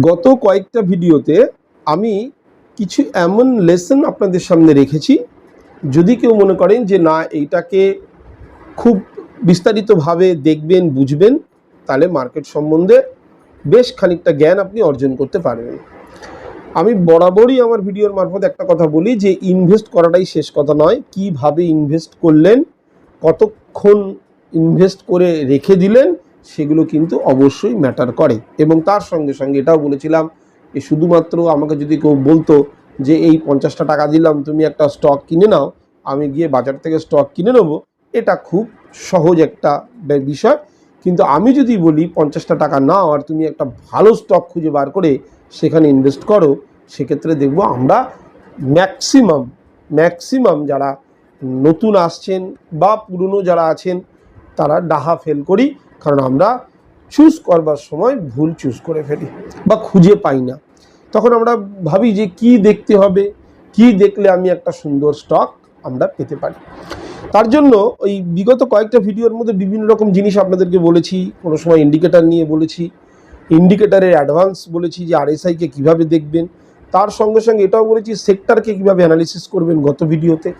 গত কয়েকটা ভিডিওতে আমি কিছু এমন লেসন আপনাদের সামনে রেখেছি। যদি কেউ মনে করেন যে, না, এইটাকে খুব বিস্তারিতভাবে দেখবেন, বুঝবেন, তাহলে মার্কেট সম্বন্ধে বেশ খানিকটা জ্ঞান আপনি অর্জন করতে পারবেন। আমি বরাবরই আমার ভিডিওর মারফত একটা কথা বলি যে ইনভেস্ট করাটাই শেষ কথা নয়। কীভাবে ইনভেস্ট করলেন? কতক্ষণ ইনভেস্ট করে রেখে দিলেন? সেগুলো কিন্তু অবশ্যই ম্যাটার করে। এবং তার সঙ্গে সঙ্গে এটাও বলেছিলাম যে শুধুমাত্র আমাকে যদি কেউ বলতো যে এই পঞ্চাশটা টাকা দিলাম, তুমি একটা স্টক কিনে নাও, আমি গিয়ে বাজার থেকে স্টক কিনে নেব, এটা খুব সহজ একটা বিষয়। কিন্তু আমি যদি বলি পঞ্চাশটা টাকা নাও আর তুমি একটা ভালো স্টক খুঁজে বার করে সেখানে ইনভেস্ট করো, সেক্ষেত্রে দেখব আমরা ম্যাক্সিমাম ম্যাক্সিমাম যারা নতুন আসছেন বা পুরনো যারা আছেন, তারা ডাহা ফেল করি কারণ আমরা চুজ করবার সময় ভুল চুজ করে ফেলি বা খুঁজে পাই না। তখন আমরা ভাবি যে কি দেখতে হবে, কি দেখলে আমি একটা সুন্দর স্টক আমরা পেতে পারি। তার জন্য ওই বিগত কয়েকটা ভিডিওর মধ্যে বিভিন্ন রকম জিনিস আপনাদেরকে বলেছি, কোনো সময় ইন্ডিকেটার নিয়ে বলেছি ইন্ডিকেটারের অ্যাডভান্স বলেছি যে আরএসআইকে কীভাবে দেখবেন, তার সঙ্গে সঙ্গে এটাও বলেছি সেক্টরকে কীভাবে অ্যানালিসিস করবেন গত ভিডিওতে।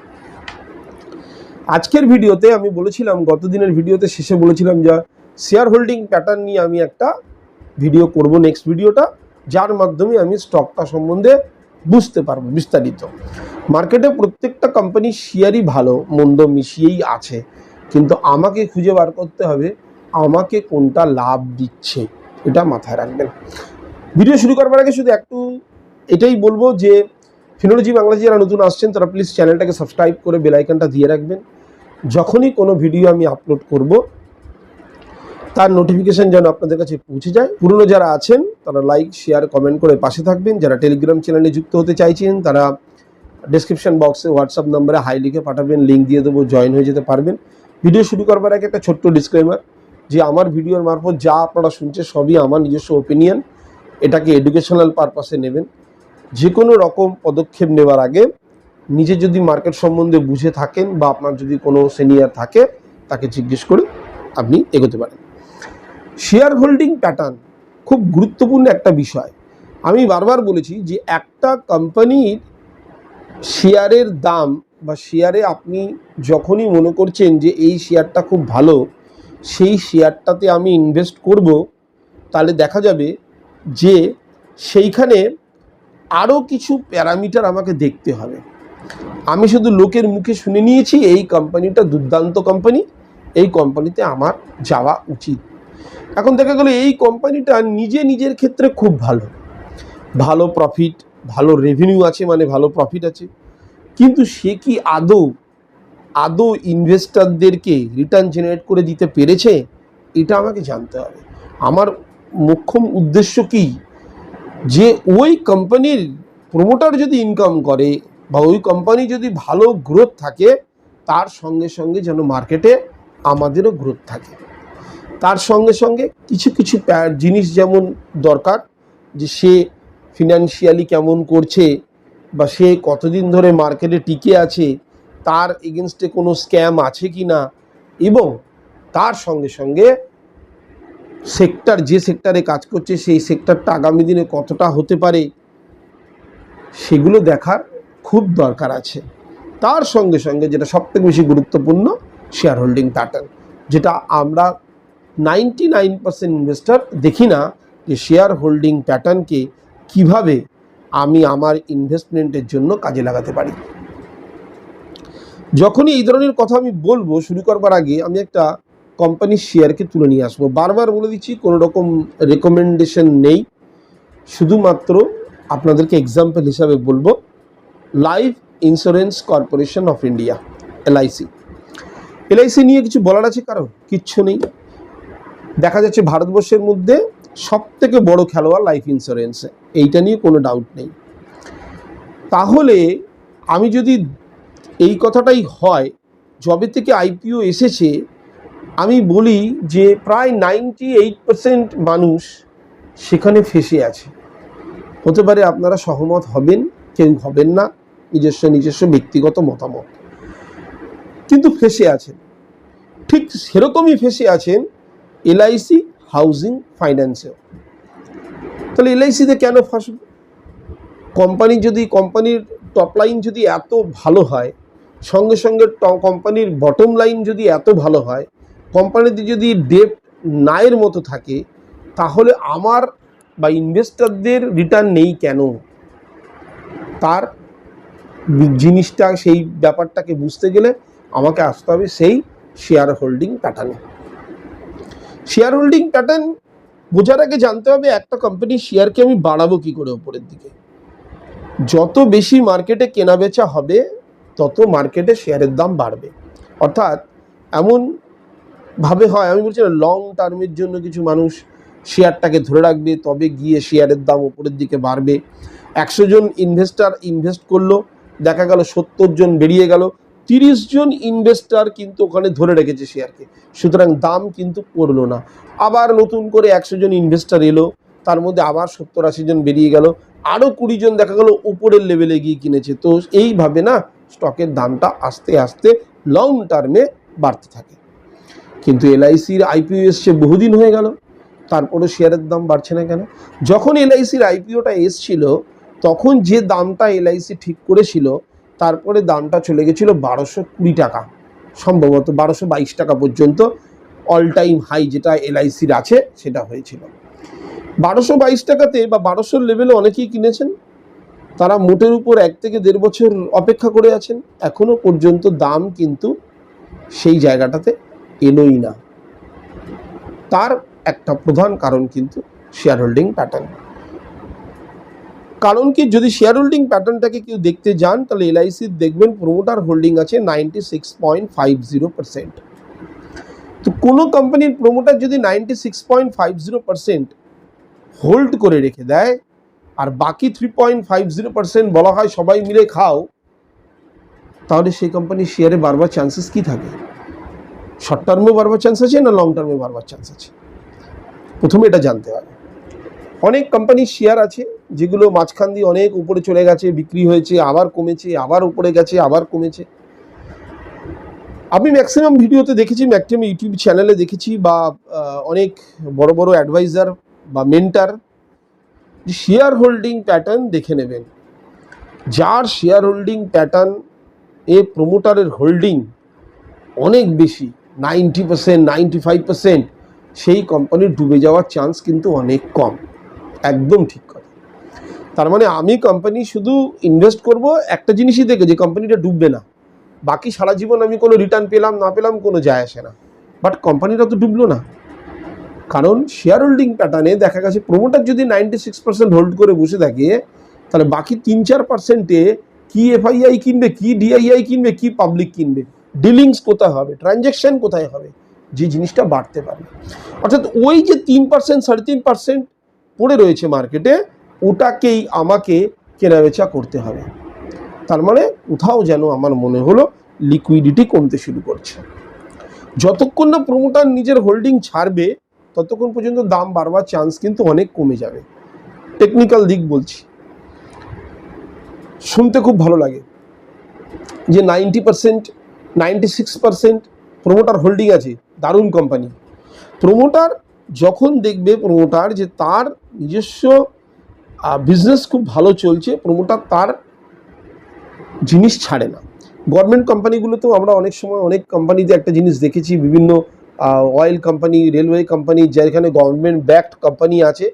আজকের ভিডিওতে আমি বলেছিলাম, গত দিনের ভিডিওতে শেষে বলেছিলাম যা শেয়ার হোল্ডিং প্যাটার্ন নিয়ে আমি একটা ভিডিও করব নেক্সট ভিডিওটা যার মাধ্যমে আমি স্টকটা সম্বন্ধে বুঝতে পারব বিস্তারিত। মার্কেটে প্রত্যেকটা কোম্পানির শেয়ারই ভালো, মন্দ মিশিয়েই আছে। কিন্তু আমাকে খুঁজে বার করতে হবে, আমাকে কোনটা লাভ দিচ্ছে, এটা মাথায় রাখবেন। ভিডিও শুরু করবার আগে শুধু একটু এটাই বলব যে ফিনোলজি বাংলাদেশে যারা নতুন আসছেন, তারা প্লিজ চ্যানেলটাকে সাবস্ক্রাইব করে বেল আইকনটা দিয়ে রাখবেন। যখনই কোনো ভিডিও আমি আপলোড করব তার নোটিফিকেশন যেন আপনাদের কাছে পৌঁছে যায়। পুরনো যারা আছেন, তারা লাইক শেয়ার কমেন্ট করে পাশে থাকবেন। যারা টেলিগ্রাম চ্যানেলে যুক্ত হতে চাইছেন, তারা ডেসক্রিপশন বক্সে হোয়াটসঅ্যাপ নাম্বারে হাই লিখে পাঠাবেন লিঙ্ক দিয়ে দেবো জয়েন হয়ে যেতে পারবেন। ভিডিও শুরু করবার আগে একটা ছোট্ট ডিসক্লেমার যে আমার ভিডিওর মারফত যা আপনারা শুনছেন, সবই আমার নিজস্ব ওপিনিয়ন এটাকে এডুকেশনাল পারপাসে নেবেন। যে কোনো রকম পদক্ষেপ নেওয়ার আগে নিজে যদি মার্কেট সম্বন্ধে বুঝে থাকেন বা আপনার যদি কোনো সিনিয়র থাকে, তাকে জিজ্ঞেস করে আপনি এগোতে পারেন। শেয়ার হোল্ডিং প্যাটার্ন খুব গুরুত্বপূর্ণ একটা বিষয়। আমি বারবার বলেছি যে একটা কোম্পানির শেয়ারের দাম বা শেয়ারে আপনি যখনই মনে করছেন যে এই শেয়ারটা খুব ভালো, সেই শেয়ারটাতে আমি ইনভেস্ট করব, তাহলে দেখা যাবে যে সেইখানে আরও কিছু প্যারামিটার আমাকে দেখতে হবে। আমি শুধু লোকের মুখে শুনে নিয়েছি, এই কোম্পানিটা দুর্দান্ত কোম্পানি, এই কোম্পানিতে আমার যাওয়া উচিত। এখন দেখা গেলো এই কোম্পানিটা নিজে নিজের ক্ষেত্রে খুব ভালো। ভালো প্রফিট ভালো রেভিনিউ আছে মানে ভালো প্রফিট আছে। কিন্তু সে কি আদৌ আদৌ ইনভেস্টরদেরকে রিটার্ন জেনারেট করে দিতে পেরেছে? এটা আমাকে জানতে হবে। আমার মোক্ষম উদ্দেশ্য কি? যে ওই কোম্পানির প্রমোটার যদি ইনকাম করে বা ওই কোম্পানি যদি ভালো গ্রোথ থাকে, তার সঙ্গে সঙ্গে যেন মার্কেটে আমাদেরও গ্রোথ থাকে। তার সঙ্গে সঙ্গে কিছু কিছু জিনিস যেমন দরকার যে সে ফিনান্সিয়ালি কেমন করছে বা সে কতদিন ধরে মার্কেটে টিকে আছে, তার এগেনস্টে কোনো স্ক্যাম আছে কি না এবং তার সঙ্গে সঙ্গে সেক্টর যে সেক্টরে কাজ করছে, সেই সেক্টরটা আগামী দিনে কতটা হতে পারে, সেগুলো দেখার খুব দরকার আছে। তার সঙ্গে সঙ্গে যেটা সবথেকে বেশি গুরুত্বপূর্ণ শেয়ার হোল্ডিং প্যাটার্ন যেটা আমরা নাইনটি নাইন পার্সেন্ট ইনভেস্টার দেখি না যে শেয়ার হোল্ডিং প্যাটার্নকে কীভাবে আমি আমার ইনভেস্টমেন্টের জন্য কাজে লাগাতে পারি। যখনই এই ধরনের কথা আমি বলব, শুরু করবার আগে আমি একটা কোম্পানির শেয়ারকে তুলে নিয়ে আসব। বারবার বলে দিচ্ছি, কোনো রকম রেকমেন্ডেশন নেই। শুধুমাত্র আপনাদেরকে এক্সাম্পল হিসাবে বলব life insurance corporation of India LIC LIC নিয়ে কিছু বলার আছে কারণ কিচ্ছু নেই। দেখা যাচ্ছে ভারতবর্ষের মধ্যে সব থেকে বড় খেলোয়াড় লাইফ ইন্স্যুরেন্সে এইটা নিয়ে কোনো ডাউট নেই। তাহলে আমি যদি এই কথাটাই হয়, যবে থেকে আইপিও এসেছে, আমি বলি যে প্রায় নাইনটি এইট পার্সেন্ট মানুষ সেখানে ফেসে আছে। হতে পারে আপনারা সহমত হবেন, কেউ হবেন না, নিজস্ব নিজস্ব ব্যক্তিগত মতামত। কিন্তু ফেসে আছেন। ঠিক সেরকমই ফেসে আছেন এলআইসি হাউজিং ফাইন্যান্সেও তাহলে এলআইসিতে কেন ফাঁসব কোম্পানি যদি কোম্পানির টপ লাইন যদি এত ভালো হয়, সঙ্গে সঙ্গে কোম্পানির বটম লাইন যদি এত ভালো হয়, কোম্পানিতে যদি ডেপ নায়ের মতো থাকে, তাহলে আমার বা ইনভেস্টরদের রিটার্ন নেই কেন? তার জিনিসটা, সেই ব্যাপারটাকে বুঝতে গেলে আমাকে আসতে হবে সেই শেয়ার হোল্ডিং প্যাটার্নে। শেয়ার হোল্ডিং প্যাটার্ন বোঝার আগে জানতে হবে, একটা কোম্পানির শেয়ারকে আমি বাড়াবো কি করে উপরের দিকে। যত বেশি মার্কেটে কেনা বেচা হবে, তত মার্কেটে শেয়ারের দাম বাড়বে। অর্থাৎ, এমন ভাবে হয়, আমি বলছি না লং টার্মের জন্য কিছু মানুষ শেয়ারটাকে ধরে রাখবে, তবে গিয়ে শেয়ারের দাম উপরের দিকে বাড়বে। একশো জন ইনভেস্টার ইনভেস্ট করল, দেখা গেল সত্তর জন বেরিয়ে গেল তিরিশ জন ইনভেস্টার কিন্তু ওখানে ধরে রেখেছে শেয়ারকে সুতরাং দাম কিন্তু পড়ল না। আবার নতুন করে একশো জন ইনভেস্টার এলো, তার মধ্যে আবার সত্তর আশি জন বেরিয়ে গেল আরও কুড়ি জন দেখা গেল উপরের লেভেলে গিয়ে কিনেছে। তো এইভাবে না স্টকের দামটা আস্তে আস্তে লং টার্মে বাড়তে থাকে। কিন্তু এলআইসির আইপিও এসছে, বহুদিন হয়ে গেল তারপরে শেয়ারের দাম বাড়ছে না কেন? যখন এলআইসির আইপিওটা এসছিল, তখন যে দামটা এলআইসি ঠিক করেছিল তারপরে দামটা চলে গেছিল বারোশো কুড়ি টাকা। সম্ভবত বারোশো বাইশ টাকা পর্যন্ত অল টাইম হাই যেটা এলআইসির আছে, সেটা হয়েছিল। বারোশো বাইশ টাকাতে বা বারোশোর লেভেলে অনেকেই কিনেছেন। তারা মোটের উপর এক থেকে দেড় বছর অপেক্ষা করে আছেন। এখনও পর্যন্ত দাম কিন্তু সেই জায়গাটাতে এলোই না। তার একটা প্রধান কারণ কিন্তু শেয়ার হোল্ডিং প্যাটার্ন কারণ কি, যদি শেয়ার হোল্ডিং প্যাটার্নটাকে কেউ দেখতে যান, তাহলে এলআইসির দেখবেন প্রোমোটার হোল্ডিং আছে ninety six point five zero percent তো কোনো কোম্পানির প্রোমোটার যদি ninety six point five zero percent hold করে রেখে দেয়, আর বাকি three point five zero percent বলা হয় সবাই মিলে খাও, তাহলে সেই কোম্পানির শেয়ারে বারবার চান্সেস কি থাকে? শর্ট টার্মে বারবার চান্স আছে না লং টার্মে বারবার চান্স আছে? প্রথমে এটা জানতে হবে। অনেক কোম্পানির শেয়ার আছে যেগুলো মাঝখান দিয়ে অনেক উপরে চলে গেছে, বিক্রি হয়েছে, আবার কমেছে, আবার উপরে গেছে, আবার কমেছে। আমি ম্যাক্সিমাম ভিডিওতে দেখেছি ম্যাক্সিমাম ইউটিউব চ্যানেলে দেখেছি বা অনেক বড় বড় অ্যাডভাইজার বা মেন্টার যে শেয়ার হোল্ডিং প্যাটার্ন দেখে নেবেন। যার শেয়ার হোল্ডিং প্যাটার্ন এ প্রমোটারের হোল্ডিং অনেক বেশি ninety percent ninety five percent সেই কোম্পানির ডুবে যাওয়ার চান্স কিন্তু অনেক কম। একদম ঠিক তার মানে আমি কোম্পানি শুধু ইনভেস্ট করব একটা জিনিসই দেখে যে কোম্পানিটা ডুববে না। বাকি সারা জীবন আমি কোনো রিটার্ন পেলাম, না পেলাম কোনো যায় আসে না। বাট কোম্পানিটা তো ডুবলো না। কারণ শেয়ার হোল্ডিং প্যাটার্নে দেখা গেছে প্রোমোটার যদি নাইনটি সিক্স পার্সেন্ট হোল্ড করে বসে থাকে, তাহলে বাকি তিন চার পার্সেন্টে কি এফআইআই কিনবে, কি ডিআইআই কিনবে, কি পাবলিক কিনবে? ডিলিংস কোথায় হবে? ট্রানজ্যাকশন কোথায় হবে? যে জিনিসটা বাড়তে পারে অর্থাৎ ওই যে তিন পার্সেন্ট সাড়ে তিন পার্সেন্ট পড়ে রয়েছে মার্কেটে ওটাকেই আমাকে কেনাবেচা করতে হবে। তার মানে কোথাও যেন আমার মনে হলো লিকুইডিটি কমতে শুরু করছে। যতক্ষণ না প্রমোটার নিজের হোল্ডিং ছাড়বে, ততক্ষণ পর্যন্ত দাম বাড়বার চান্স কিন্তু অনেক কমে যাবে। টেকনিক্যাল দিক বলছি। শুনতে খুব ভালো লাগে যে ninety percent ninety six percent promoter holding আছে, দারুণ কোম্পানি প্রমোটার যখন দেখবে প্রমোটার যে তার নিজস্ব বিজনেস খুব ভালো চলছে প্রমোটার তার জিনিস ছাড়ে না। গভর্নমেন্ট কোম্পানিগুলোতেও আমরা অনেক সময় অনেক কোম্পানিতে একটা জিনিস দেখেছি, বিভিন্ন অয়েল কোম্পানি রেলওয়ে কোম্পানি যেখানে গভর্নমেন্ট ব্যাকড কোম্পানি আছে,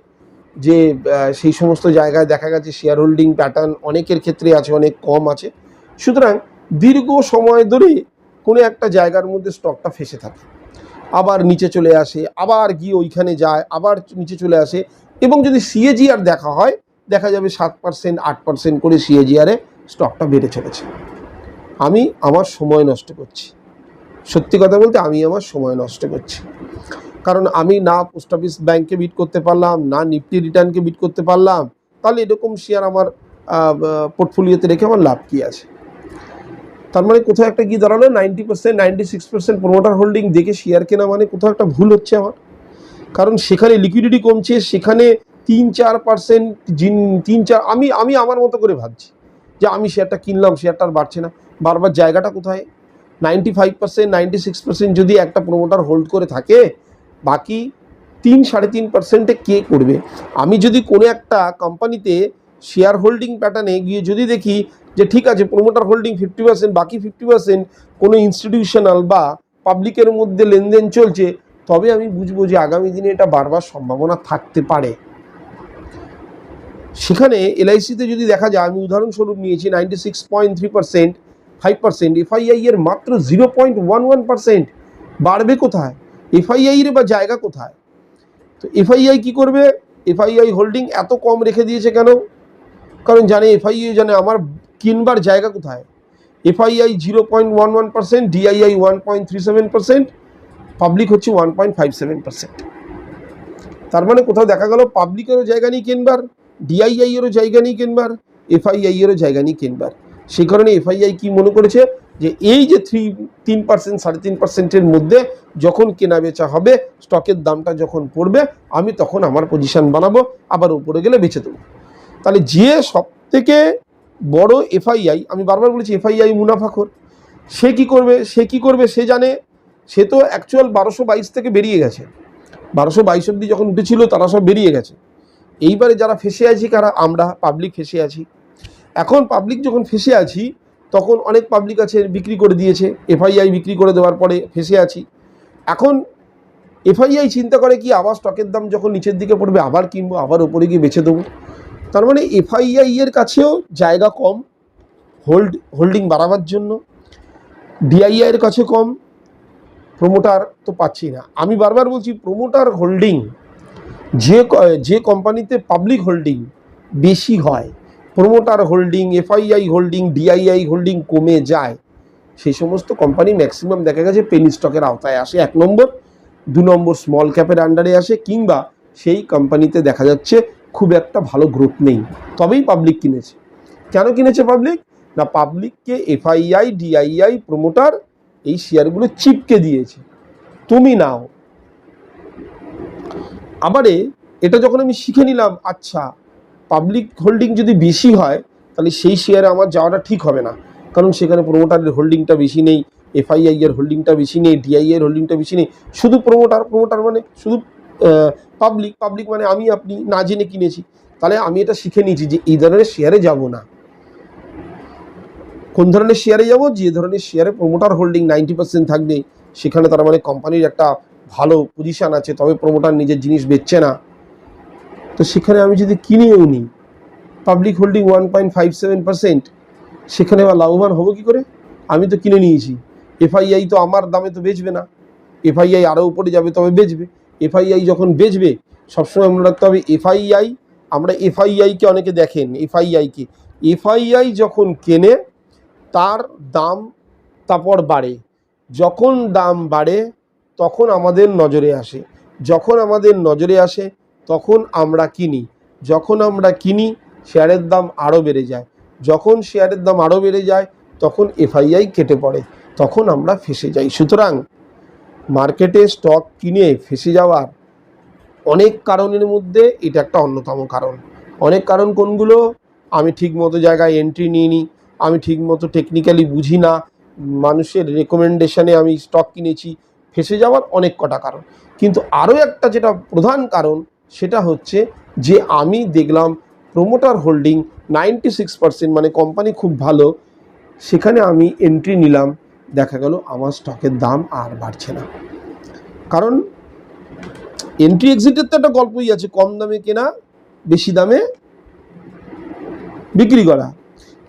যে সেই সমস্ত জায়গায় দেখা গেছে শেয়ার হোল্ডিং প্যাটার্ন অনেকের ক্ষেত্রে আছে, অনেক কম আছে। সুতরাং দীর্ঘ সময় ধরে কোনো একটা জায়গার মধ্যে স্টকটা ফেসে থাকে। আবার নিচে চলে আসে, আবার গিয়ে ওইখানে যায়, আবার নিচে চলে আসে। এবং যদি সিএজিআর দেখা হয়, দেখা যাবে সাত পার্সেন্ট আট পার্সেন্ট করে সিএজিআরে স্টকটা বেড়ে চলেছে। আমি আমার সময় নষ্ট করছি। সত্যি কথা বলতে আমি আমার সময় নষ্ট করছি। কারণ আমি না পোস্ট অফিস ব্যাংকে বিট করতে পারলাম, না নিফটি রিটার্নকে বিট করতে পারলাম, তাহলে এরকম শেয়ার আমার পোর্টফোলিওতে রেখে আমার লাভ কী আছে? তার মানে কোথাও একটা গিয়ে দাঁড়াল ninety percent ninety six percent promoter holding দেখে শেয়ার কেনা মানে কোথাও একটা ভুল হচ্ছে আমার। কারণ সেখানে লিকুইডিটি কমছে, সেখানে তিন চার পার্সেন্ট জিন, তিন চার, আমি আমি আমার মতো করে ভাবছি যে আমি শেয়ারটা কিনলাম শেয়ারটা বাড়ছে না। বারবার জায়গাটা কোথায়? Ninety five percent ninety six percent যদি একটা প্রোমোটার হোল্ড করে থাকে, বাকি তিন, সাড়ে তিন পার্সেন্টে কে করবে? আমি যদি কোনো একটা কোম্পানিতে শেয়ার হোল্ডিং প্যাটার্নে গিয়ে যদি দেখি যে ঠিক আছে প্রোমোটার হোল্ডিং ফিফটি পার্সেন্ট বাকি ফিফটি পার্সেন্ট কোনো ইনস্টিটিউশনাল বা পাবলিকের মধ্যে লেনদেন চলছে তবে আমি বুঝব যে আগামী দিনে এটা বারবার সম্ভাবনা থাকতে পারে। সেখানে এলআইসিতে যদি দেখা যায়, আমি উদাহরণস্বরূপ নিয়েছি ninety six point three percent five percent FII এর মাত্র zero point one one percent বাড়বে কোথায়? এফআইআই এর বা জায়গা কোথায়? তো এফআইআই কি করবে? এফআইআই হোল্ডিং এত কম রেখে দিয়েছে কেন? কারণ জানে এফআইআই জানে আমার কিনবার জায়গা কোথায়? FII zero point one one percent DII one point three seven percent public হচ্ছে one point five seven percent তার মানে কোথাও দেখা গেল পাবলিকেরও জায়গা নেই কেনবার ডিআইআই এরও জায়গা নেই কেনবার এফআইআই এরও জায়গা নেই কেনবার। সেই কারণে এফআইআই কি মনে করেছে যে এই যে থ্রি তিন পার্সেন্ট সাড়ে তিন পার্সেন্টের মধ্যে যখন কেনা বেচা হবে স্টকের দামটা যখন পড়বে, আমি তখন আমার পজিশন বানাবো, আবার উপরে গেলে বেচে দেবো। তাহলে যে সব থেকে বড় এফআইআই আমি বারবার বলেছি এফআইআই মুনাফাখোর। সে কি করবে, সে কি করবে, সে জানে সে তো অ্যাকচুয়াল বারোশো বাইশ থেকে বেরিয়ে গেছে। বারোশো বাইশ অব্দি যখন উঠেছিল, তারা সব বেরিয়ে গেছে। এইবারে যারা ফেসে আছি, কারা? আমরা পাবলিক ফেসে আছি। এখন পাবলিক যখন ফেসে আছি, তখন অনেক পাবলিক আছে, বিক্রি করে দিয়েছে। এফআইআই বিক্রি করে দেওয়ার পরে ফেসে আছি। এখন এফআইআই চিন্তা করে কি, আবার স্টকের দাম যখন নিচের দিকে পড়বে, আবার কিনবো, আবার ওপরে গিয়ে বেছে দেবো? তার মানে এফআইআই এর কাছেও জায়গা কম হোল্ড হোল্ডিং বাড়াবার জন্য। ডিআইআই এর কাছে কম প্রোমোটার তো পাচ্ছি না। আমি বারবার বলছি প্রোমোটার হোল্ডিং যে যে কোম্পানিতে পাবলিক হোল্ডিং বেশি হয় promoter holding FII holding DII holding কমে যায় সেই সমস্ত কোম্পানি ম্যাক্সিমাম দেখা গেছে পেনি স্টকের আওতায় আসে। এক নম্বর, দু নম্বর স্মল ক্যাপের আন্ডারে আসে, কিংবা সেই কোম্পানিতে দেখা যাচ্ছে খুব একটা ভালো গ্রোথ নেই। তবেই পাবলিক কিনেছে। কেন কিনেছে পাবলিক না পাবলিককে এফআইআই ডিআইআই প্রোমোটার এই শেয়ারগুলো চিপকে দিয়েছে। তুমি নাও। আবারে এটা যখন আমি শিখে নিলাম আচ্ছা পাবলিক হোল্ডিং যদি বেশি হয়, তাহলে সেই শেয়ারে আমার যাওয়াটা ঠিক হবে না। কারণ সেখানে প্রোমোটারের হোল্ডিংটা বেশি নেই এফআইআই এর হোল্ডিংটা বেশি নেই ডিআই এর হোল্ডিংটা বেশি নেই। শুধু প্রোমোটার প্রোমোটার মানে শুধু পাবলিক পাবলিক মানে আমি আপনি না জেনে কিনেছি। তাহলে আমি এটা শিখে নিয়েছি যে এই ধরনের শেয়ারে যাব না। কোন ধরনের শেয়ারে যাব? যে ধরনের শেয়ারে প্রোমোটার হোল্ডিং নাইনটি পার্সেন্ট থাকবে, সেখানে তার মানে কোম্পানির একটা ভালো পজিশান আছে, তবে প্রোমোটার নিজের জিনিস বেচছে না। তো সেখানে আমি যদি কিনেও নিই public holding one point five seven percent সেখানে আবার লাভবান হব কী করে? আমি তো কিনে নিয়েছি। এফআইআই তো আমার দামে তো বেচবে না। এফআইআই আরও উপরে যাবে, তবে বেচবে। এফআইআই যখন বেচবে, সবসময় মনে রাখতে হবে এফআইআই আমরা এফআইআইকে অনেকে দেখেন এফআইআইকে এফআইআই যখন কেনে তার দাম তারপর বাড়ে। যখন দাম বাড়ে, তখন আমাদের নজরে আসে। যখন আমাদের নজরে আসে, তখন আমরা কিনি। যখন আমরা কিনি, শেয়ারের দাম আরও বেড়ে যায়। যখন শেয়ারের দাম আরও বেড়ে যায়, তখন এফআইআই কেটে পড়ে। তখন আমরা ফেসে যাই। সুতরাং মার্কেটে স্টক কিনে ফেসে যাওয়ার অনেক কারণের মধ্যে এটা একটা অন্যতম কারণ। অনেক কারণ কোনগুলো? আমি ঠিক মতো জায়গায় এন্ট্রি নিইনি। আমি ঠিক মতো টেকনিক্যালি বুঝি না। মানুষের রেকমেন্ডেশনে আমি স্টক কিনেছি, ফেসে যাওয়ার অনেক কটা কারণ। কিন্তু আরও একটা যেটা প্রধান কারণ, সেটা হচ্ছে যে আমি দেখলাম promoter holding ninety six percent মানে কোম্পানি খুব ভালো, সেখানে আমি এন্ট্রি নিলাম, দেখা গেল আমার স্টকের দাম আর বাড়ছে না। কারণ এন্ট্রি এক্সিটের তো একটা গল্পই আছে, কম দামে কেনা, বেশি দামে বিক্রি করা।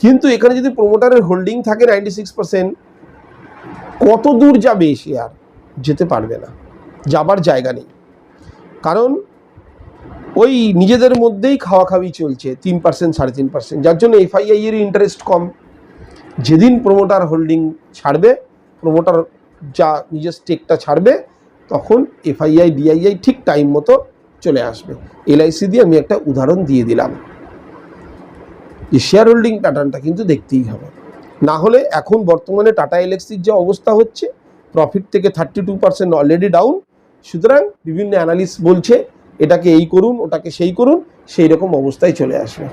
কিন্তু এখানে যদি প্রোমোটারের হোল্ডিং থাকে নাইনটি সিক্স পার্সেন্ট কত দূর যাবে শেয়ার যেতে পারবে না, যাবার জায়গা নেই। কারণ ওই নিজেদের মধ্যেই খাওয়া খাওয়ি চলছে, তিন পার্সেন্ট সাড়ে তিন পার্সেন্ট যার জন্য এফআইআই এর ইন্টারেস্ট কম। যেদিন প্রোমোটার হোল্ডিং ছাড়বে প্রোমোটার যা নিজের স্টেকটা ছাড়বে, তখন এফআইআই ডিআইআই ঠিক টাইম মতো চলে আসবে। এলআইসি দিয়ে আমি একটা উদাহরণ দিয়ে দিলাম। যে শেয়ার হোল্ডিং প্যাটার্নটা কিন্তু দেখতেই হবে। না হলে এখন বর্তমানে টাটা এলএক্সির যে অবস্থা হচ্ছে প্রফিট থেকে thirty two percent already down সুতরাং বিভিন্ন অ্যানালিস্ট বলছে, এটাকে এই করুন, ওটাকে সেই করুন সেই রকম অবস্থায় চলে আসবে।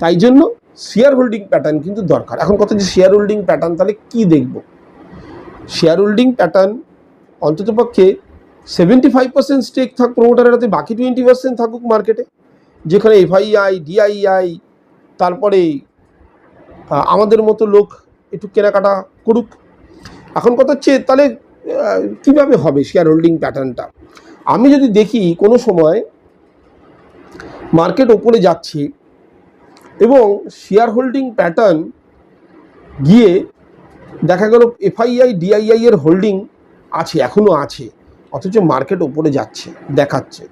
তাই জন্য শেয়ার হোল্ডিং প্যাটার্ন কিন্তু দরকার। এখন কথা যে শেয়ার হোল্ডিং প্যাটার্ন তাহলে কি দেখব? শেয়ার হোল্ডিং প্যাটার্ন অন্ততপক্ষে সেভেন্টি ফাইভ পার্সেন্ট স্টেক থাক প্রোমোটারের হাতে, বাকি টোয়েন্টি পার্সেন্ট থাকুক মার্কেটে যেখানে এফআইআই ডিআইআই তারপরে আমাদের মতো লোক একটু কেনাকাটা করুক। এখন কথা হচ্ছে, তাহলে কীভাবে হবে শেয়ার হোল্ডিং প্যাটার্নটা আমি যদি দেখি কোনো সময় মার্কেট ওপরে যাচ্ছে এবং শেয়ার হোল্ডিং প্যাটার্ন গিয়ে দেখা গেল এফআইআই ডিআইআই এর হোল্ডিং আছে এখনও আছে, অথচ মার্কেট ওপরে যাচ্ছে, দেখাচ্ছে।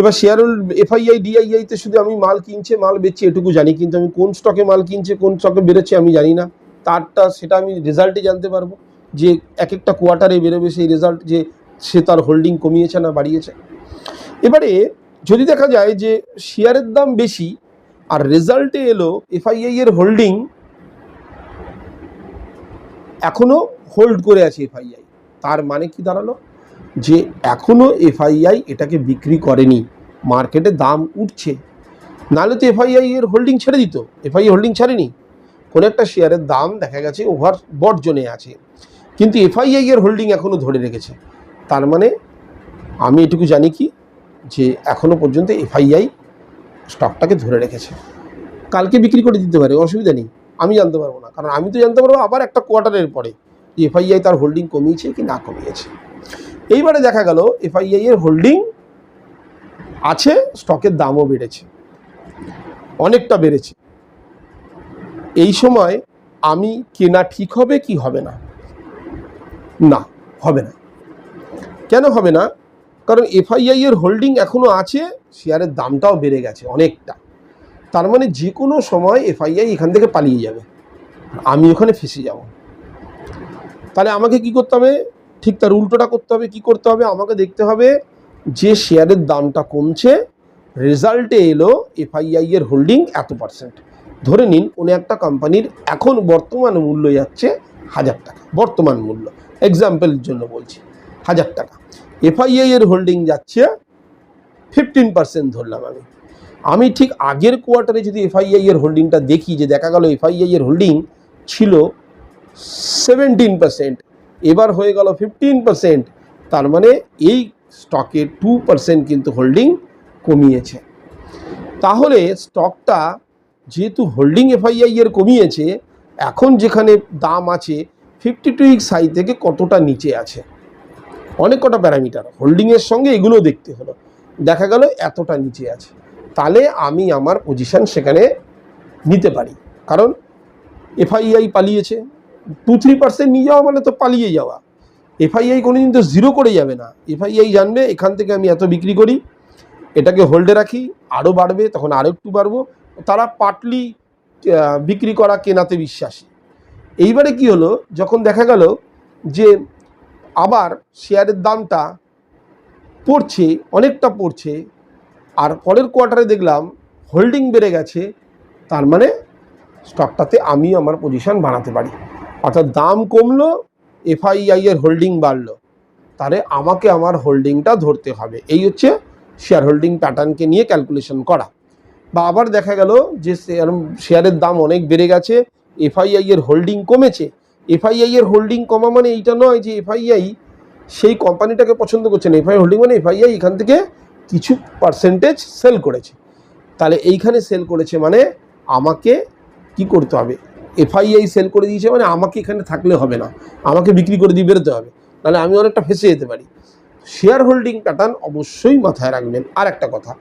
এবার শেয়ার এফআইআই ডিআইআইতে শুধু আমি মাল কিনছে, মাল বেচছি, এটুকু জানি। কিন্তু আমি কোন স্টকে মাল কিনছে, কোন স্টকে বেরোচ্ছে আমি জানি না। তারটা সেটা আমি রেজাল্টে জানতে পারব। যে এক একটা কোয়ার্টারে বেরোবে সেই রেজাল্ট যে সে তার হোল্ডিং কমিয়েছে না বাড়িয়েছে। এবারে যদি দেখা যায় যে শেয়ারের দাম বেশি, আর রেজাল্টে এলো এফআইআই এর হোল্ডিং এখনও হোল্ড করে আছে এফআইআই। তার মানে কি দাঁড়াল? যে এখনও এফআইআই এটাকে বিক্রি করেনি। মার্কেটে দাম উঠছে। নাহলে তো এফআইআই এর হোল্ডিং ছেড়ে দিত। এফআইআই হোল্ডিং ছাড়েনি। কোনো একটা শেয়ারের দাম দেখা গেছে ওভার বর্জনে আছে। কিন্তু এফআইআই এর হোল্ডিং এখনও ধরে রেখেছে। তার মানে আমি এটুকু জানি কি, যে এখনও পর্যন্ত এফআইআই স্টকটাকে ধরে রেখেছে। কালকে বিক্রি করে দিতে পারে, অসুবিধা নেই। আমি জানতে পারব না। কারণ আমি তো জানতে পারব আবার একটা কোয়ার্টারের পরে। এফআইআই তার হোল্ডিং কমিয়েছে কি না কমিয়েছে। এইবারে দেখা গেল এফআইআই এর হোল্ডিং আছে, স্টকের দামও বেড়েছে, অনেকটা বেড়েছে। এই সময় আমি কেনা ঠিক হবে কি হবে না? না, হবে না। কেন হবে না? কারণ এফআইআই এর হোল্ডিং এখনও আছে, শেয়ারের দামটাও বেড়ে গেছে অনেকটা। তার মানে যে কোনো সময় এফআইআই এখান থেকে পালিয়ে যাবে। আমি ওখানে ফেসে যাব। তাহলে আমাকে কি করতে হবে? ঠিক তার উল্টোটা করতে হবে, কি করতে হবে? আমাকে দেখতে হবে যে শেয়ারের দামটা কমছে রেজাল্টে এলো এফআইআই এর হোল্ডিং এত পার্সেন্ট ধরে নিন, কোনো একটা কোম্পানির এখন বর্তমান মূল্য যাচ্ছে হাজার টাকা, বর্তমান মূল্য। এক্সাম্পলের জন্য বলছি, হাজার টাকা। এফআইআই এর হোল্ডিং যাচ্ছে ফিফটিন পার্সেন্ট ধরলাম আমি। আমি ঠিক আগের কোয়ার্টারে যদি এফআইআই এর হোল্ডিংটা দেখি, যে দেখা গেল এফআইআই এর হোল্ডিং ছিল সেভেন্টিন পার্সেন্ট এবার হয়ে গেল ফিফটিন পার্সেন্ট তার মানে এই স্টকে টু পার্সেন্ট কিন্তু হোল্ডিং কমিয়েছে। তাহলে স্টকটা যেহেতু হোল্ডিং এফআইআই এর কমিয়েছে, এখন যেখানে দাম আছে ফিফটি টু উইক সাই থেকে কতটা নিচে আছে? অনেক কটা প্যারামিটার। হোল্ডিংয়ের সঙ্গে এগুলো দেখতে হলো। দেখা গেল এতটা নিচে আছে। তাহলে আমি আমার পজিশন সেখানে নিতে পারি। কারণ এফআইআই পালিয়েছে। টু থ্রি পার্সেন্ট নিয়ে যাওয়া মানে তো পালিয়ে যাওয়া। এফআইআই কোনোদিন তো জিরো করে যাবে না। এফআইআই জানবে, এখান থেকে আমি এত বিক্রি করি, এটাকে হোল্ডে রাখি আরও বাড়বে, তখন আরও একটু বাড়বো। তারা পার্টলি বিক্রি করা কেনাতে বিশ্বাসী। এইবারে কি হলো, যখন দেখা গেল যে আবার শেয়ারের দামটা পড়ছে, অনেকটা পড়ছে, আর পরের কোয়ার্টারে দেখলাম হোল্ডিং বেড়ে গেছে, তার মানে স্টকটাতে আমি আমার পজিশন বানাতে পারি। অর্থাৎ দাম কমলো এফআইআই এর হোল্ডিং বাড়লো। তাহলে আমাকে আমার হোল্ডিংটা ধরতে হবে। এই হচ্ছে শেয়ার হোল্ডিং প্যাটার্নকে নিয়ে ক্যালকুলেশন করা। বা আবার দেখা গেল যে শেয়ার শেয়ারের দাম অনেক বেড়ে গেছে এফআইআই এর হোল্ডিং কমেছে। এফআইআই এর হোল্ডিং কমা মানে এইটা নয় যে এফআইআই সেই কোম্পানিটাকে পছন্দ করছে না। এফআই হোল্ডিং মানে এফআইআই এখান থেকে কিছু পার্সেন্টেজ সেল করেছে। তাহলে এইখানে সেল করেছে মানে আমাকে কি করতে হবে? এফআইআই সেল করে দিয়েছে মানে আমাকে এখানে থাকলে হবে না। আমাকে বিক্রি করে দিয়ে বেরোতে হবে। নাহলে আমি অনেকটা ফেসে যেতে পারি। শেয়ার হোল্ডিং প্যাটার্ন অবশ্যই মাথায় রাখবেন। আর একটা কথা,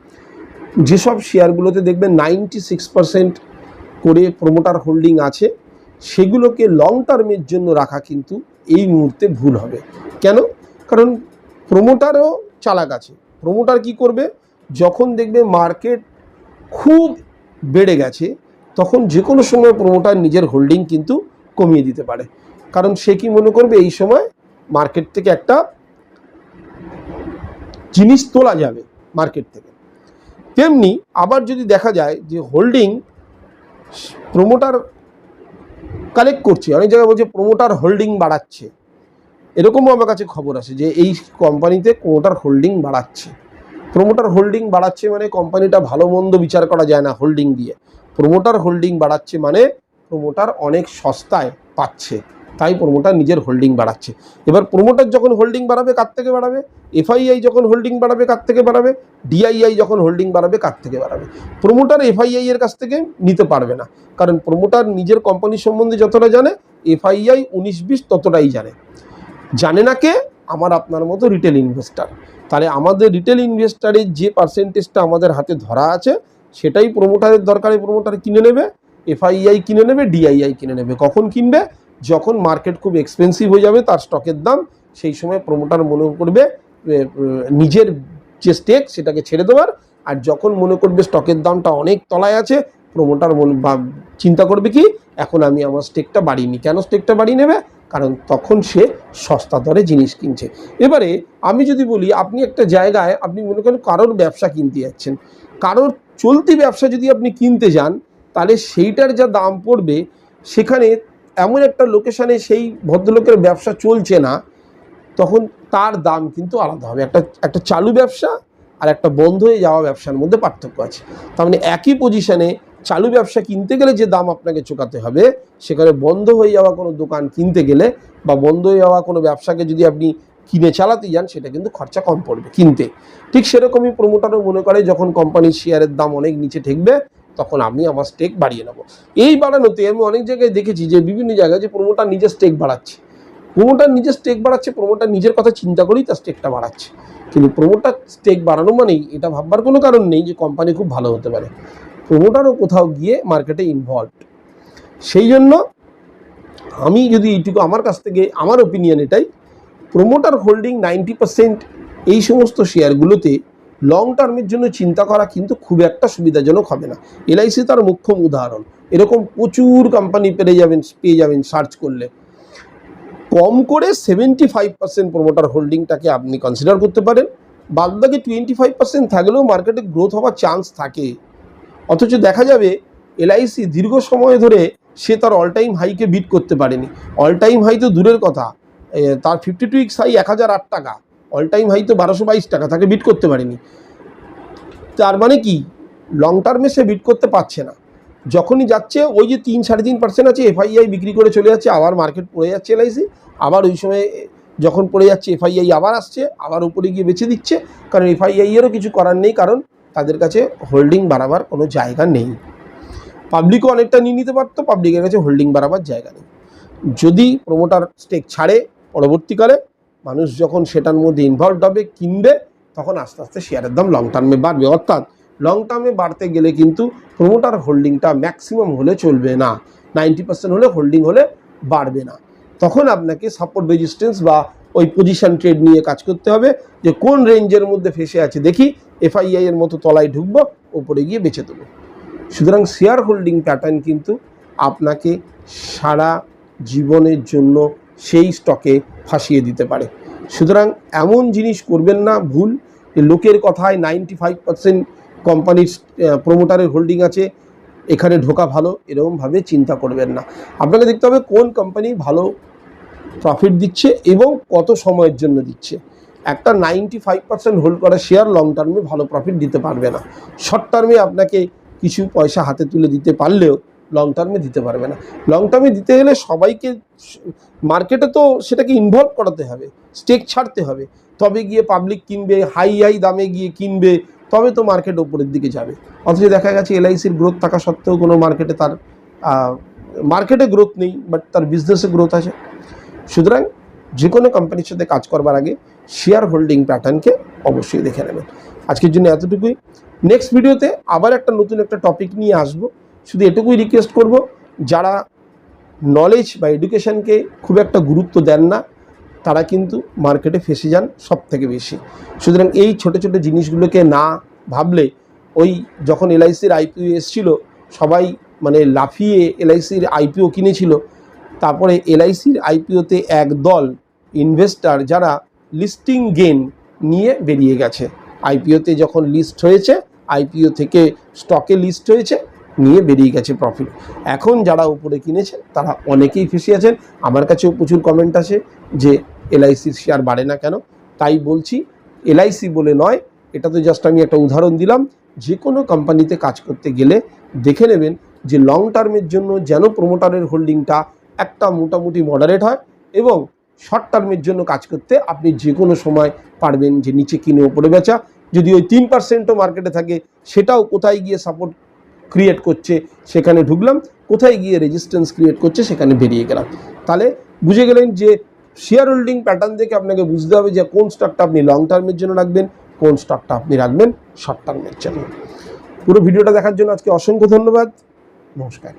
যেসব শেয়ারগুলোতে দেখবেন নাইনটি সিক্স পার্সেন্ট করে প্রোমোটার হোল্ডিং আছে, সেগুলোকে লং টার্মের জন্য রাখা কিন্তু এই মুহূর্তে ভুল হবে। কেন? কারণ প্রোমোটারও চালাক আছে। প্রোমোটার কি করবে? যখন দেখবে মার্কেট খুব বেড়ে গেছে তখন যে কোনো সময় প্রোমোটার নিজের হোল্ডিং কিন্তু কমিয়ে দিতে পারে। কারণ সে কি মনে করবে? এই সময় মার্কেট থেকে একটা জিনিস তোলা যাবে মার্কেট থেকে। তেমনি আবার যদি দেখা যায় যে হোল্ডিং প্রোমোটার কালেক্ট করছে, অনেক জায়গায় বলছে প্রোমোটার হোল্ডিং বাড়াচ্ছে। এরকমও আমার কাছে খবর আছে যে এই কোম্পানিতে প্রোমোটার হোল্ডিং বাড়াচ্ছে। প্রোমোটার হোল্ডিং বাড়াচ্ছে মানে কোম্পানিটা ভালো মন্দ বিচার করা যায় না হোল্ডিং দিয়ে। প্রোমোটার হোল্ডিং বাড়াচ্ছে মানে প্রোমোটার অনেক সস্তায় পাচ্ছে, তাই প্রমোটার নিজের হোল্ডিং বাড়াচ্ছে। এবার প্রমোটার যখন হোল্ডিং বাড়াবে কার থেকে বাড়াবে? এফআইআই যখন হোল্ডিং বাড়াবে কার থেকে বাড়াবে? ডিআইআই যখন হোল্ডিং বাড়াবে কার থেকে বাড়াবে? প্রমোটার এফআইআই এর কাছ থেকে নিতে পারবে না, কারণ প্রমোটার নিজের কোম্পানি সম্বন্ধে যতটা জানে এফআইআই উনিশ বিশ ততটাই জানে। জানে না কে? আমার আপনার মতো রিটেল ইনভেস্টার তাহলে আমাদের রিটেল ইনভেস্টারের যে পার্সেন্টেজটা আমাদের হাতে ধরা আছে সেটাই প্রমোটারের দরকারে প্রমোটার কিনে নেবে এফআইআই কিনে নেবে ডিআইআই কিনে নেবে। কখন কিনবে? যখন মার্কেট খুব এক্সপেন্সিভ হয়ে যাবে, তার স্টকের দাম, সেই সময় প্রমোটার মনে করবে নিজের যে স্টেক সেটাকে ছেড়ে দেওয়ার। আর যখন মনে করবে স্টকের দামটা অনেক তলায় আছে প্রমোটার মনে চিন্তা করবে কি, এখন আমি আমার স্টেকটা বাড়িয়ে নিই কেন স্টেকটা বাড়িয়ে নেবে? কারণ তখন সে সস্তা দরে জিনিস কিনছে। এবারে আমি যদি বলি, আপনি একটা জায়গায় আপনি মনে করেন কারোর ব্যবসা কিনতে যাচ্ছেন। কারোর চলতি ব্যবসা যদি আপনি কিনতে যান, তাহলে সেইটার যা দাম পড়বে, সেখানে এমন একটা লোকেশানে সেই ভদ্রলোকের ব্যবসা চলছে না, তখন তার দাম কিন্তু আলাদা হবে। একটা একটা চালু ব্যবসা আর একটা বন্ধ হয়ে যাওয়া ব্যবসার মধ্যে পার্থক্য আছে। তার মানে একই পজিশনে চালু ব্যবসা কিনতে গেলে যে দাম আপনাকে চোকাতে হবে, সেখানে বন্ধ হয়ে যাওয়া কোনো দোকান কিনতে গেলে বা বন্ধ হয়ে যাওয়া কোনো ব্যবসাকে যদি আপনি কিনে চালাতে যান, সেটা কিন্তু খরচা কম পড়বে কিনতে। ঠিক সেরকমই প্রমোটারও মনে করে, যখন কোম্পানির শেয়ারের দাম অনেক নিচে ঠেকবে, তখন আমি আমার স্টেক বাড়িয়ে নেব। এই বাড়ানোতে আমি অনেক জায়গায় দেখেছি যে বিভিন্ন জায়গায় যে প্রমোটার নিজের স্টেক বাড়াচ্ছে। প্রমোটার নিজের স্টেক বাড়াচ্ছে প্রমোটার নিজের কথা চিন্তা করেই তার স্টেকটা বাড়াচ্ছে। কিন্তু প্রমোটার স্টেক বাড়ানো মানেই এটা ভাববার কোনো কারণ নেই যে কোম্পানি খুব ভালো হতে পারে। প্রমোটারও কোথাও গিয়ে মার্কেটে ইনভলভ সেই জন্য আমি যদি এইটুকু আমার কাছ থেকে, আমার ওপিনিয়ন এটাই প্রমোটার হোল্ডিং নাইনটি পার্সেন্ট এই সমস্ত শেয়ারগুলোতে লং টার্মের জন্য চিন্তা করা কিন্তু খুব একটা সুবিধাজনক হবে না। এলআইসি তার মুখ্যম উদাহরণ। এরকম প্রচুর কোম্পানি পেয়ে যাবেন পেয়ে যাবেন সার্চ করলে। কম করে সেভেন্টি ফাইভ পার্সেন্ট প্রমোটার হোল্ডিংটাকে আপনি কনসিডার করতে পারেন। বাদবাকি টোয়েন্টি ফাইভ পার্সেন্ট থাকলেও মার্কেটে গ্রোথ হওয়ার চান্স থাকে। অথচ দেখা যাবে এলআইসি দীর্ঘ সময় ধরে সে তার অল টাইম হাইকে বিট করতে পারেনি। অল টাইম হাই তো দূরের কথা। তার ফিফটি টু উইক্স হাই এক হাজার আট টাকা। অল টাইম হাই তো বারোশো বাইশ টাকা, তাকে বিট করতে পারেনি। তার মানে কি? লং টার্মে সে বিট করতে পারছে না। যখনই যাচ্ছে, ওই যে তিন সাড়ে তিন পার্সেন্ট আছে এফআইআই বিক্রি করে চলে যাচ্ছে, আবার মার্কেট পড়ে যাচ্ছে এলআইসি। আবার ওই সময় যখন পড়ে যাচ্ছে এফআইআই আবার আসছে, আবার উপরে গিয়ে বেছে দিচ্ছে। কারণ এফআইআই এরও কিছু করার নেই, কারণ তাদের কাছে হোল্ডিং বাড়াবার কোনো জায়গা নেই। পাবলিকও অনেকটা নিয়ে নিতে পারতো পাবলিকের কাছে হোল্ডিং বাড়াবার জায়গা নেই। যদি প্রমোটার স্টেক ছাড়ে, পরবর্তীকালে মানুষ যখন সেটার মধ্যে ইনভলভ হবে, কিনবে, তখন আস্তে আস্তে শেয়ারের দাম লং টার্মে বাড়বে। অর্থাৎ লং টার্মে বাড়তে গেলে কিন্তু প্রমোটার হোল্ডিংটা ম্যাক্সিমাম হলে চলবে না। নাইনটি পার্সেন্ট হলে হোল্ডিং হলে বাড়বে না। তখন আপনাকে সাপোর্ট রেজিস্ট্যান্স বা ওই পজিশন ট্রেড নিয়ে কাজ করতে হবে যে কোন রেঞ্জের মধ্যে ফেসে আছে দেখি। এফআইআই এর মতো তলায় ঢুকবো ওপরে গিয়ে বেঁচে দেবো। সুতরাং শেয়ার হোল্ডিং প্যাটার্ন কিন্তু আপনাকে সারা জীবনের জন্য সেই স্টকে ফাঁসিয়ে দিতে পারে। সুতরাং এমন জিনিস করবেন না, ভুল। লোকের কথায় নাইনটি ফাইভ পার্সেন্ট কোম্পানির প্রমোটারের হোল্ডিং আছে, এখানে ঢোকা ভালো, এরকমভাবে চিন্তা করবেন না। আপনাকে দেখতে হবে কোন কোম্পানি ভালো প্রফিট দিচ্ছে এবং কত সময়ের জন্য দিচ্ছে। একটা নাইনটি ফাইভ পার্সেন্ট হোল্ড করা শেয়ার লং টার্মে ভালো প্রফিট দিতে পারবে না। শর্ট টার্মে আপনাকে কিছু পয়সা হাতে তুলে দিতে পারলেও লং টার্মে দিতে পারবে না। লং টার্মে দিতে গেলে সবাইকে মার্কেটে তো সেটাকে ইনভলভ করাতে হবে স্টেক ছাড়তে হবে। তবে গিয়ে পাবলিক কিনবে হাই হাই দামে গিয়ে কিনবে, তবে তো মার্কেট ওপরের দিকে যাবে। অথচ দেখা গেছে এলআইসির গ্রোথ থাকা সত্ত্বেও কোনো মার্কেটে তার মার্কেটে গ্রোথ নেই বাট তার বিজনেসে গ্রোথ আছে। সুতরাং যে কোনো কোম্পানির সাথে কাজ করবার আগে শেয়ার হোল্ডিং প্যাটার্নকে অবশ্যই দেখে নেবেন। আজকের জন্য এতটুকুই। নেক্সট ভিডিওতে আবার একটা নতুন একটা টপিক নিয়ে আসব। শুধু এটুকুই রিকোয়েস্ট করব, যারা নলেজ বা এডুকেশনকে খুব একটা গুরুত্ব দেন না, তারা কিন্তু মার্কেটে ফেসে যান সব থেকে বেশি। সুতরাং এই ছোট ছোট জিনিসগুলোকে না ভাবলে ওই যখন এলআইসির আইপিও এসছিল, সবাই মানে লাফিয়ে এলআইসির আইপিও কিনেছিল, তারপরে এলআইসির আইপিওতে এক দল ইনভেস্টার যারা লিস্টিং গেন নিয়ে বেরিয়ে গেছে। আইপিওতে যখন লিস্ট হয়েছে আইপিও থেকে স্টকে লিস্ট হয়েছে, নিয়ে বেরিয়ে গেছে প্রফিট এখন যারা উপরে কিনেছে, তারা অনেকেই ফেসে আছেন। আমার কাছেও প্রচুর কমেন্ট আসে যে এলআইসির শেয়ার বাড়ে না কেন? তাই বলছি এলআইসি বলে নয়, এটা তো জাস্ট আমি একটা উদাহরণ দিলাম। যে কোনো কোম্পানিতে কাজ করতে গেলে দেখে নেবেন যে লং টার্মের জন্য যেন প্রমোটারের হোল্ডিংটা একটা মোটামুটি মডারেট হয় এবং শর্ট টার্মের জন্য কাজ করতে আপনি যে কোনো সময় পারবেন যে নিচে কিনে ওপরে বেচা। যদি ওই তিন পার্সেন্টও মার্কেটে থাকে, সেটাও কোথায় গিয়ে সাপোর্ট ক্রিয়েট করছে, সেখানে ঢুকলাম। কোথায় গিয়ে রেজিস্ট্যান্স ক্রিয়েট করছে, সেখানে বেরিয়ে গেলাম। তাহলে বুঝে গেলেন যে শেয়ার হোল্ডিং প্যাটার্ন দেখে আপনাকে বুঝতে হবে যে কোন স্টকটা আপনি লং টার্মের জন্য রাখবেন, কোন স্টকটা আপনি রাখবেন শর্ট টার্মের জন্য। পুরো ভিডিওটা দেখার জন্য আজকে অসংখ্য ধন্যবাদ। নমস্কার।